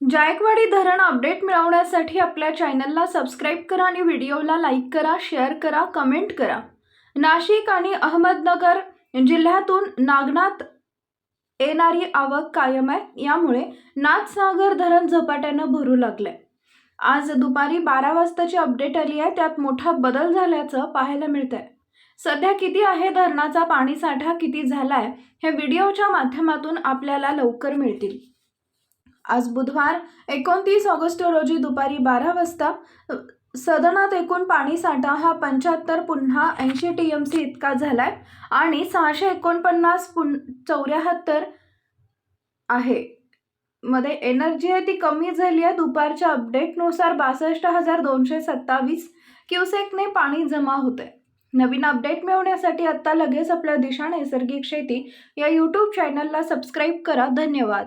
जायकवाडी धरण अपडेट मिळवण्यासाठी आपल्या चॅनलला सबस्क्राईब करा आणि व्हिडिओला लाईक करा शेअर करा कमेंट करा. नाशिक आणि अहमदनगर जिल्ह्यातून नागनाथ येणारी आवक कायम आहे. यामुळे नाथसागर धरण झपाट्यानं भरू लागलंय. आज दुपारी बारा वाजताची अपडेट आली आहे. त्यात मोठा बदल झाल्याचं पाहायला मिळतंय. सध्या किती आहे धरणाचा पाणीसाठा किती झाला आहे हे व्हिडिओच्या माध्यमातून आपल्याला लवकर मिळतील. आज बुधवार एकोणतीस ऑगस्ट रोजी दुपारी बारा वाजता सदनात एकूण पाणीसाठा हा पंच्याहत्तर पुन्हा ऐंशी टी एम सी इतका झालाय आणि सहाशे एकोणपन्नास पुन चौऱ्याहत्तर आहे. मध्ये एनर्जी आहे ती कमी झाली आहे. दुपारच्या अपडेटनुसार बासष्ट हजार दोनशे सत्तावीस क्युसेकने पाणी जमा होते नवीन अपडेट मिळवण्यासाठी आत्ता लगेच आपल्या दिशा नैसर्गिक शेती या यूट्यूब चॅनलला सबस्क्राईब करा. धन्यवाद.